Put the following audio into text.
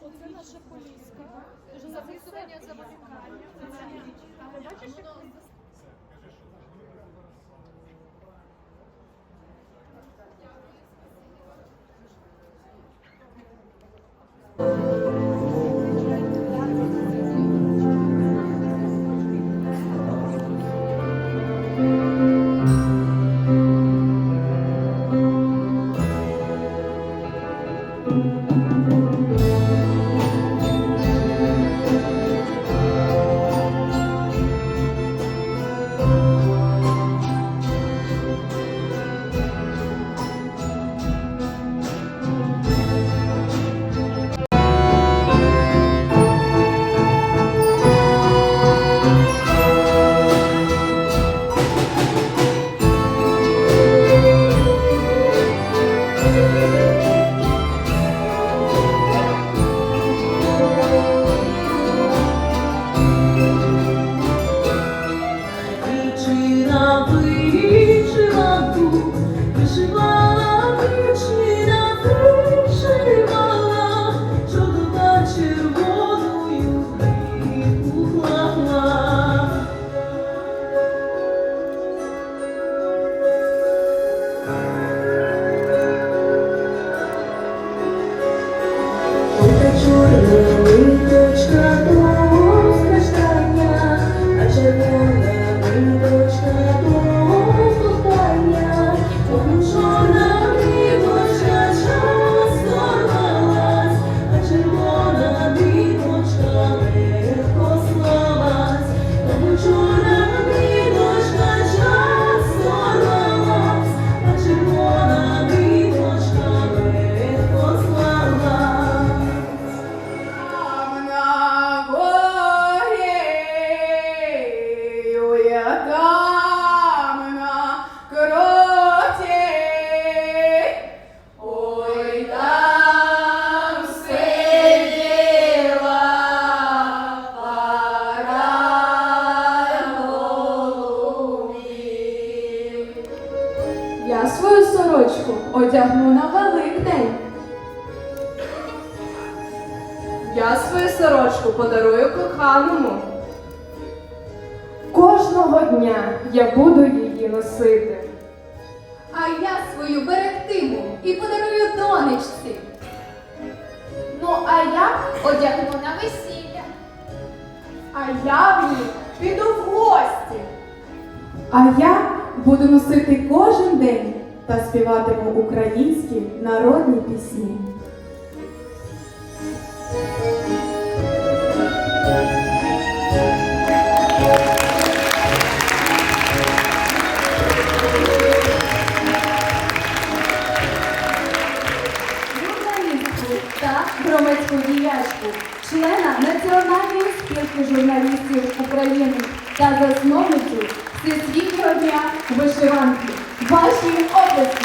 Оце, наша поліська. Записування, замовлення. Бачиш, як Música Santo Я свою сорочку одягну на Великдень. Я свою сорочку подарую коханому. Кожного дня я буду її носити. А я свою берегтиму і подарую донечці. Ну, а я, Одягну на весілля. а я в ній піду в гості. А я буду носити кожен день та співатиму українські народні пісні. Та громадську діячку, члена Національної спілки журналістів України та дня вишиванки. Ваші області!